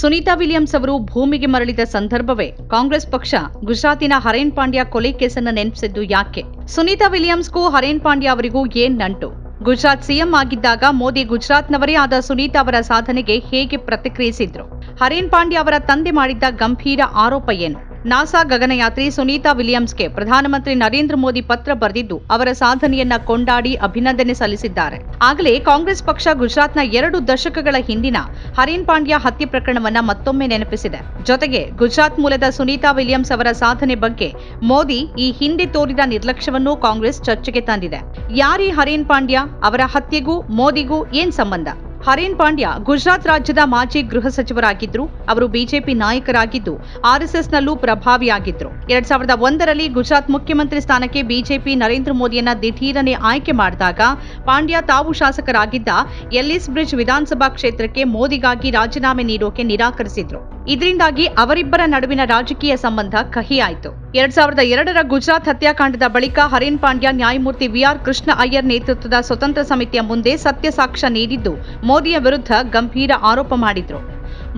Sunita Williams ಅವರು ಭೂಮಿಗೆ ಮರಳಿದ ಸಂದರ್ಭವೇ ಕಾಂಗ್ರೆಸ್ ಪಕ್ಷ ಗುಜರಾತಿನ ಹರೇನ್ ಪಾಂಡ್ಯ ಕೊಲೆ ಕೇಸನ್ನ ನೆನಪಿಸಿದ್ದು ಯಾಕೆ? ಸುನೀತಾ ವಿಲಿಯಮ್ಸ್ಗೂ ಹರೇನ್ ಪಾಂಡ್ಯ ಅವರಿಗೂ ಏನ್ ನಂಟು? ಗುಜರಾತ್ ಸಿಎಂ ಆಗಿದ್ದಾಗ ಮೋದಿ ಗುಜರಾತ್ನವರೇ ಆದ ಸುನೀತಾ ಅವರ ಸಾಧನೆಗೆ ಹೇಗೆ ಪ್ರತಿಕ್ರಿಯಿಸಿದ್ರು? ಹರೇನ್ ಪಾಂಡ್ಯ ಅವರ ತಂದೆ ಮಾಡಿದ್ದ ಗಂಭೀರ ಆರೋಪ ಏನು? ನಾಸಾ ಗಗನಯಾತ್ರಿ ಸುನೀತಾ ವಿಲಿಯಮ್ಸ್ಗೆ ಪ್ರಧಾನಮಂತ್ರಿ ನರೇಂದ್ರ ಮೋದಿ ಪತ್ರ ಬರೆದಿದ್ದು ಅವರ ಸಾಧನೆಯನ್ನ ಕೊಂಡಾಡಿ ಅಭಿನಂದನೆ ಸಲ್ಲಿಸಿದ್ದಾರೆ. ಆಗಲೇ ಕಾಂಗ್ರೆಸ್ ಪಕ್ಷ ಗುಜರಾತ್ನ ಎರಡು ದಶಕಗಳ ಹಿಂದಿನ ಹರೀನ್ ಪಾಂಡ್ಯ ಹತ್ಯೆ ಪ್ರಕರಣವನ್ನ ಮತ್ತೊಮ್ಮೆ ನೆನಪಿಸಿದೆ. ಜೊತೆಗೆ ಗುಜರಾತ್ ಮೂಲದ ಸುನೀತಾ ವಿಲಿಯಮ್ಸ್ ಅವರ ಸಾಧನೆ ಬಗ್ಗೆ ಮೋದಿ ಈ ಹಿಂದೆ ತೋರಿದ ನಿರ್ಲಕ್ಷ್ಯವನ್ನು ಕಾಂಗ್ರೆಸ್ ಚರ್ಚೆಗೆ ತಂದಿದೆ. ಯಾರೀ ಹರೀನ್ ಪಾಂಡ್ಯ? ಅವರ ಹತ್ಯೆಗೂ ಮೋದಿಗೂ ಏನ್ ಸಂಬಂಧ? ಹರೇನ್ ಪಾಂಡ್ಯ ಗುಜರಾತ್ ರಾಜ್ಯದ ಮಾಜಿ ಗೃಹ ಸಚಿವರಾಗಿದ್ದರು. ಅವರು ಬಿಜೆಪಿ ನಾಯಕರಾಗಿದ್ದು ಆರ್ಎಸ್ಎಸ್ನಲ್ಲೂ ಪ್ರಭಾವಿಯಾಗಿದ್ದರು. ಎರಡ್ ಸಾವಿರದ ಒಂದರಲ್ಲಿ ಗುಜರಾತ್ ಮುಖ್ಯಮಂತ್ರಿ ಸ್ಥಾನಕ್ಕೆ ಬಿಜೆಪಿ ನರೇಂದ್ರ ಮೋದಿಯನ್ನ ದಿಢೀರನೆ ಆಯ್ಕೆ ಮಾಡಿದಾಗ, ಪಾಂಡ್ಯ ತಾವು ಶಾಸಕರಾಗಿದ್ದ ಎಲ್ಲಿಸ್ ಬ್ರಿಡ್ಜ್ ವಿಧಾನಸಭಾ ಕ್ಷೇತ್ರಕ್ಕೆ ಮೋದಿಗಾಗಿ ರಾಜೀನಾಮೆ ನೀಡೋಕೆ ನಿರಾಕರಿಸಿದ್ರು. ಇದರಿಂದಾಗಿ ಅವರಿಬ್ಬರ ನಡುವಿನ ರಾಜಕೀಯ ಸಂಬಂಧ ಕಹಿಯಾಯಿತು. ಎರಡ್ ಸಾವಿರದ ಎರಡರ ಗುಜರಾತ್ ಹತ್ಯಾಕಾಂಡದ ಬಳಿಕ ಹರೀನ್ ಪಾಂಡ್ಯ, ನ್ಯಾಯಮೂರ್ತಿ ವಿಆರ್ ಕೃಷ್ಣ ಅಯ್ಯರ್ ನೇತೃತ್ವದ ಸ್ವತಂತ್ರ ಸಮಿತಿಯ ಮುಂದೆ ಸತ್ಯ ಸಾಕ್ಷ್ಯ ನೀಡಿದ್ದು, ಮೋದಿಯ ವಿರುದ್ಧ ಗಂಭೀರ ಆರೋಪ ಮಾಡಿದ್ರು.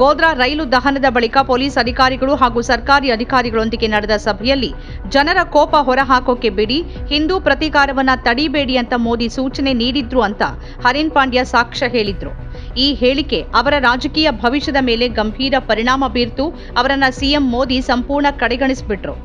ಗೋಧ್ರಾ ರೈಲು ದಹನದ ಬಳಿಕ ಪೊಲೀಸ್ ಅಧಿಕಾರಿಗಳು ಹಾಗೂ ಸರ್ಕಾರಿ ಅಧಿಕಾರಿಗಳೊಂದಿಗೆ ನಡೆದ ಸಭೆಯಲ್ಲಿ ಜನರ ಕೋಪ ಹೊರಹಾಕೋಕೆ ಬಿಡಿ, ಹಿಂದೂ ಪ್ರತೀಕಾರವನ್ನ ತಡಿಬೇಡಿ ಅಂತ ಮೋದಿ ಸೂಚನೆ ನೀಡಿದ್ರು ಅಂತ ಹರೀನ್ ಪಾಂಡ್ಯ ಸಾಕ್ಷ್ಯ ಹೇಳಿದ್ರು. ಈ ಹೇಳಿಕೆ ಅವರ ರಾಜಕೀಯ ಭವಿಷ್ಯದ ಮೇಲೆ ಗಂಭೀರ ಪರಿಣಾಮ ಬೀರ್ತು, ಅವರನ್ನ ಸಿಎಂ ಮೋದಿ ಸಂಪೂರ್ಣ ಕಡೆಗಣಿಸಿಬಿಟ್ರು.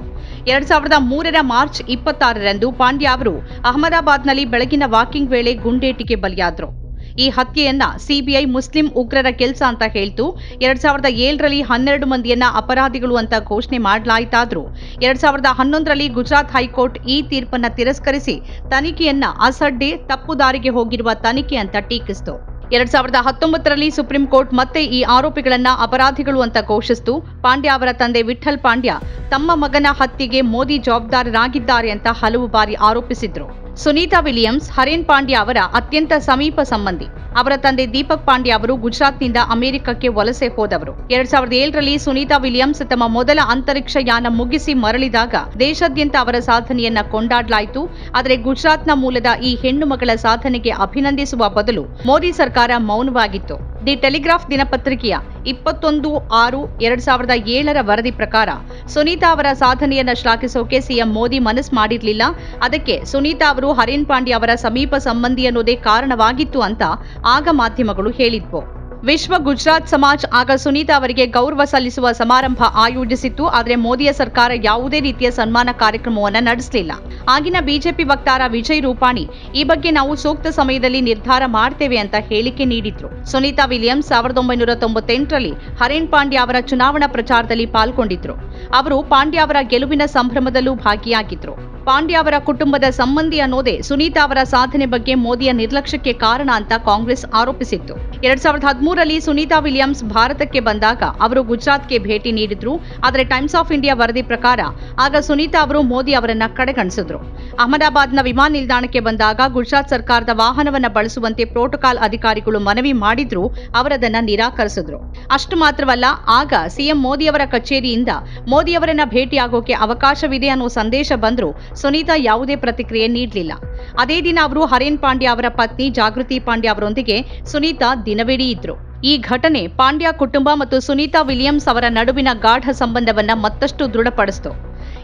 ಎರಡ್ ಸಾವಿರದ ಮೂರರ ಮಾರ್ಚ್ ಇಪ್ಪತ್ತಾರರಂದು ಪಾಂಡ್ಯ ಅವರು ಅಹಮದಾಬಾದ್ನಲ್ಲಿ ಬೆಳಗಿನ ವಾಕಿಂಗ್ ವೇಳೆ ಗುಂಡೇಟಿಗೆ ಬಲಿಯಾದರು. ಈ ಹತ್ಯೆಯನ್ನ ಸಿಬಿಐ ಮುಸ್ಲಿಂ ಉಗ್ರರ ಕೆಲಸ ಅಂತ ಹೇಳ್ತು. ಎರಡ್ ಸಾವಿರದ ಏಳರಲ್ಲಿ ಹನ್ನೆರಡು ಮಂದಿಯನ್ನ ಅಪರಾಧಿಗಳು ಅಂತ ಘೋಷಣೆ ಮಾಡಲಾಯಿತಾದ್ರೂ. ಎರಡ್ ಸಾವಿರದ ಹನ್ನೊಂದರಲ್ಲಿ ಗುಜರಾತ್ ಹೈಕೋರ್ಟ್ ಈ ತೀರ್ಪನ್ನ ತಿರಸ್ಕರಿಸಿ ತನಿಖೆಯನ್ನ ಅಸಡ್ಡೆ ತಪ್ಪು ದಾರಿಗೆ ಹೋಗಿರುವ ತನಿಖೆ ಅಂತ ಟೀಕಿಸಿತು. ಎರಡ್ ಸಾವಿರದ ಹತ್ತೊಂಬತ್ತರಲ್ಲಿ ಸುಪ್ರೀಂ ಕೋರ್ಟ್ ಮತ್ತೆ ಈ ಆರೋಪಿಗಳನ್ನ ಅಪರಾಧಿಗಳು ಅಂತ ಘೋಷಿಸಿತು. ಪಾಂಡ್ಯ ಅವರ ತಂದೆ ವಿಠಲ್ ಪಾಂಡ್ಯ ತಮ್ಮ ಮಗನ ಹತ್ಯೆಗೆ ಮೋದಿ ಜವಾಬ್ದಾರರಾಗಿದ್ದಾರೆ ಅಂತ ಹಲವು ಬಾರಿ ಆರೋಪಿಸಿದ್ರು. ಸುನೀತಾ ವಿಲಿಯಮ್ಸ್, ಹರೇನ್ ಪಾಂಡ್ಯ ಅವರ ಅತ್ಯಂತ ಸಮೀಪ ಸಂಬಂಧಿ. ಅವರ ತಂದೆ ದೀಪಕ್ ಪಾಂಡ್ಯ ಅವರು ಗುಜರಾತ್ನಿಂದ ಅಮೆರಿಕಕ್ಕೆ ವಲಸೆ ಹೋದವರು. ಎರಡ್ ಸಾವಿರದ ಏಳರಲ್ಲಿ ಸುನೀತಾ ವಿಲಿಯಮ್ಸ್ ತಮ್ಮ ಮೊದಲ ಅಂತರಿಕ್ಷ ಯಾನ ಮುಗಿಸಿ ಮರಳಿದಾಗ ದೇಶಾದ್ಯಂತ ಅವರ ಸಾಧನೆಯನ್ನ ಕೊಂಡಾಡಲಾಯಿತು. ಆದರೆ ಗುಜರಾತ್ನ ಮೂಲದ ಈ ಹೆಣ್ಣು ಮಗಳ ಸಾಧನೆಗೆ ಅಭಿನಂದಿಸುವ ಬದಲು ಮೋದಿ ಸರ್ಕಾರ ಮೌನವಾಗಿತ್ತು. ದಿ ಟೆಲಿಗ್ರಾಫ್ ದಿನಪತ್ರಿಕೆಯ ಇಪ್ಪತ್ತೊಂದು ಆರು ಎರಡ್ ಸಾವಿರದ ಏಳರ ವರದಿ ಪ್ರಕಾರ ಸುನೀತಾ ಅವರ ಸಾಧನೆಯನ್ನು ಶ್ಲಾಘಿಸೋಕೆ ಸಿಎಂ ಮೋದಿ ಮನಸ್ಸು ಮಾಡಿರಲಿಲ್ಲ. ಅದಕ್ಕೆ ಸುನೀತಾ ಅವರು ಹರೀನ್ ಪಾಂಡ್ಯ ಅವರ ಸಮೀಪ ಸಂಬಂಧಿ ಅನ್ನೋದೇ ಕಾರಣವಾಗಿತ್ತು ಅಂತ ಆಗ ಮಾಧ್ಯಮಗಳು ಹೇಳಿದ್ವು. ವಿಶ್ವ ಗುಜರಾತ್ ಸಮಾಜ್ ಆಗ ಸುನೀತಾ ಅವರಿಗೆ ಗೌರವ ಸಲ್ಲಿಸುವ ಸಮಾರಂಭ ಆಯೋಜಿಸಿತ್ತು. ಆದರೆ ಮೋದಿಯ ಸರ್ಕಾರ ಯಾವುದೇ ರೀತಿಯ ಸನ್ಮಾನ ಕಾರ್ಯಕ್ರಮವನ್ನು ನಡೆಸಲಿಲ್ಲ. ಆಗಿನ ಬಿಜೆಪಿ ವಕ್ತಾರ ವಿಜಯ್ ರೂಪಾಣಿ, ಈ ಬಗ್ಗೆ ನಾವು ಸೂಕ್ತ ಸಮಯದಲ್ಲಿ ನಿರ್ಧಾರ ಮಾಡ್ತೇವೆ ಅಂತ ಹೇಳಿಕೆ ನೀಡಿದ್ರು. ಸುನೀತಾ ವಿಲಿಯಮ್ಸ್ ಸಾವಿರದ ಒಂಬೈನೂರ ತೊಂಬತ್ತೆಂಟರಲ್ಲಿ ಹರೇನ್ ಪಾಂಡ್ಯ ಅವರ ಚುನಾವಣಾ ಪ್ರಚಾರದಲ್ಲಿ ಪಾಲ್ಗೊಂಡಿದ್ರು. ಅವರು ಪಾಂಡ್ಯ ಅವರ ಗೆಲುವಿನ ಸಂಭ್ರಮದಲ್ಲೂ ಭಾಗಿಯಾಗಿದ್ರು. ಪಾಂಡ್ಯ ಅವರ ಕುಟುಂಬದ ಸಂಬಂಧಿ ಅನ್ನೋದೇ ಸುನೀತಾ ಅವರ ಸಾಧನೆ ಬಗ್ಗೆ ಮೋದಿಯ ನಿರ್ಲಕ್ಷ್ಯಕ್ಕೆ ಕಾರಣ ಅಂತ ಕಾಂಗ್ರೆಸ್ ಆರೋಪಿಸಿತ್ತು. ಎರಡ್ ಸಾವಿರದ ಹದಿಮೂರರಲ್ಲಿ ಸುನೀತಾ ವಿಲಿಯಮ್ಸ್ ಭಾರತಕ್ಕೆ ಬಂದಾಗ ಅವರು ಗುಜರಾತ್ಗೆ ಭೇಟಿ ನೀಡಿದ್ರು. ಆದರೆ ಟೈಮ್ಸ್ ಆಫ್ ಇಂಡಿಯಾ ವರದಿ ಪ್ರಕಾರ ಆಗ ಸುನೀತಾ ಅವರು ಮೋದಿ ಅವರನ್ನ ಕಡೆಗಣಿಸಿದ್ರು. ಅಹಮದಾಬಾದ್ನ ವಿಮಾನ ನಿಲ್ದಾಣಕ್ಕೆ ಬಂದಾಗ ಗುಜರಾತ್ ಸರ್ಕಾರದ ವಾಹನವನ್ನ ಬಳಸುವಂತೆ ಪ್ರೋಟೋಕಾಲ್ ಅಧಿಕಾರಿಗಳು ಮನವಿ ಮಾಡಿದ್ರು. ಅವರದನ್ನ ನಿರಾಕರಿಸಿದ್ರು. ಅಷ್ಟು ಮಾತ್ರವಲ್ಲ, ಆಗ ಸಿಎಂ ಮೋದಿಯವರ ಕಚೇರಿಯಿಂದ ಮೋದಿಯವರನ್ನ ಭೇಟಿಯಾಗೋಕೆ ಅವಕಾಶವಿದೆ ಅನ್ನೋ ಸಂದೇಶ ಬಂದ್ರು. ಸುನೀತಾ ಯಾವುದೇ ಪ್ರತಿಕ್ರಿಯೆ ನೀಡಲಿಲ್ಲ. ಅದೇ ದಿನ ಅವರು ಹರೇನ್ ಪಾಂಡ್ಯ ಅವರ ಪತ್ನಿ ಜಾಗೃತಿ ಪಾಂಡ್ಯ ಅವರೊಂದಿಗೆ ಸುನೀತಾ ದಿನವಿಡೀ ಇದ್ರು. ಈ ಘಟನೆ ಪಾಂಡ್ಯ ಕುಟುಂಬ ಮತ್ತು ಸುನೀತಾ ವಿಲಿಯಮ್ಸ್ ಅವರ ನಡುವಿನ ಗಾಢ ಸಂಬಂಧವನ್ನ ಮತ್ತಷ್ಟು ದೃಢಪಡಿಸಿತು.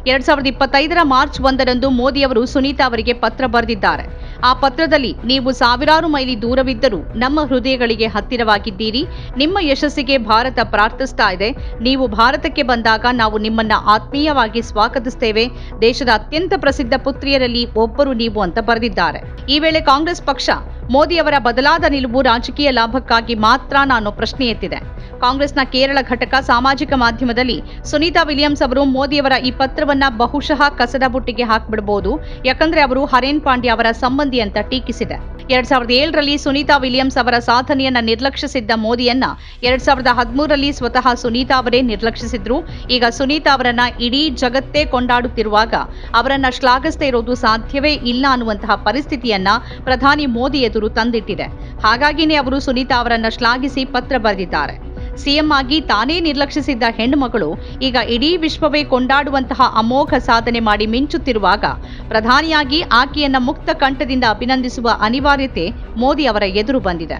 ಎರಡ್ ಸಾವಿರದ ಇಪ್ಪತ್ತೈದರ ಮಾರ್ಚ್ ಒಂದರಂದು ಮೋದಿ ಅವರು ಸುನೀತಾ ಅವರಿಗೆ ಪತ್ರ ಬರೆದಿದ್ದಾರೆ. ಆ ಪತ್ರದಲ್ಲಿ ನೀವು ಸಾವಿರಾರು ಮೈಲಿ ದೂರವಿದ್ದರೂ ನಮ್ಮ ಹೃದಯಗಳಿಗೆ ಹತ್ತಿರವಾಗಿದ್ದೀರಿ. ನಿಮ್ಮ ಯಶಸ್ಸಿಗೆ ಭಾರತ ಪ್ರಾರ್ಥಿಸ್ತಾ ಇದೆ. ನೀವು ಭಾರತಕ್ಕೆ ಬಂದಾಗ ನಾವು ನಿಮ್ಮನ್ನ ಆತ್ಮೀಯವಾಗಿ ಸ್ವಾಗತಿಸ್ತೇವೆ. ದೇಶದ ಅತ್ಯಂತ ಪ್ರಸಿದ್ಧ ಪುತ್ರಿಯರಲ್ಲಿ ಒಬ್ಬರು ನೀವು ಅಂತ ಬರೆದಿದ್ದಾರೆ. ಈ ವೇಳೆ ಕಾಂಗ್ರೆಸ್ ಪಕ್ಷ ಮೋದಿ ಅವರ ಬದಲಾದ ನಿಲುವು ರಾಜಕೀಯ ಲಾಭಕ್ಕಾಗಿ ಮಾತ್ರ ನಾನು ಪ್ರಶ್ನೆ ಎತ್ತಿದೆ. ಕಾಂಗ್ರೆಸ್ನ ಕೇರಳ ಘಟಕ ಸಾಮಾಜಿಕ ಮಾಧ್ಯಮದಲ್ಲಿ ಸುನೀತಾ ವಿಲಿಯಮ್ಸ್ ಅವರು ಮೋದಿಯವರ ಈ ಪತ್ರವನ್ನ ಬಹುಶಃ ಕಸದ ಬುಟ್ಟಿಗೆ ಹಾಕ್ಬಿಡಬಹುದು ಯಾಕಂದ್ರೆ ಅವರು ಹರೇನ್ ಪಾಂಡ್ಯ ಅವರ ಸಂಬಂಧಿ ಅಂತ ಟೀಕಿಸಿದೆ. ಎರಡ್ ಸಾವಿರದ ಏಳರಲ್ಲಿ ಸುನೀತಾ ವಿಲಿಯಮ್ಸ್ ಅವರ ಸಾಧನೆಯನ್ನ ನಿರ್ಲಕ್ಷಿಸಿದ್ದ ಮೋದಿಯನ್ನ ಎರಡ್ ಸಾವಿರದ ಹದಿಮೂರರಲ್ಲಿ ಸ್ವತಃ ಸುನೀತಾ ಅವರೇ ನಿರ್ಲಕ್ಷಿಸಿದ್ರು. ಈಗ ಸುನೀತಾ ಅವರನ್ನ ಇಡೀ ಜಗತ್ತೇ ಕೊಂಡಾಡುತ್ತಿರುವಾಗ ಅವರನ್ನ ಶ್ಲಾಘಿಸದೇ ಇರೋದು ಸಾಧ್ಯವೇ ಇಲ್ಲ ಅನ್ನುವಂತಹ ಪರಿಸ್ಥಿತಿಯನ್ನ ಪ್ರಧಾನಿ ಮೋದಿ ಎದುರು ತಂದಿಟ್ಟಿದೆ. ಹಾಗಾಗಿನೇ ಅವರು ಸುನೀತಾ ಅವರನ್ನ ಶ್ಲಾಘಿಸಿ ಪತ್ರ ಬರೆದಿದ್ದಾರೆ. ಸಿಎಂ ಆಗಿ ತಾನೇ ನಿರ್ಲಕ್ಷಿಸಿದ್ದ ಹೆಣ್ಣುಮಗಳು ಈಗ ಇಡೀ ವಿಶ್ವವೇ ಕೊಂಡಾಡುವಂತಹ ಅಮೋಘ ಸಾಧನೆ ಮಾಡಿ ಮಿಂಚುತ್ತಿರುವಾಗ ಪ್ರಧಾನಿಯಾಗಿ ಆಕೆಯನ್ನ ಮುಕ್ತ ಕಂಠದಿಂದ ಅಭಿನಂದಿಸುವ ಅನಿವಾರ್ಯತೆ ಮೋದಿ ಅವರ ಎದುರು ಬಂದಿದೆ.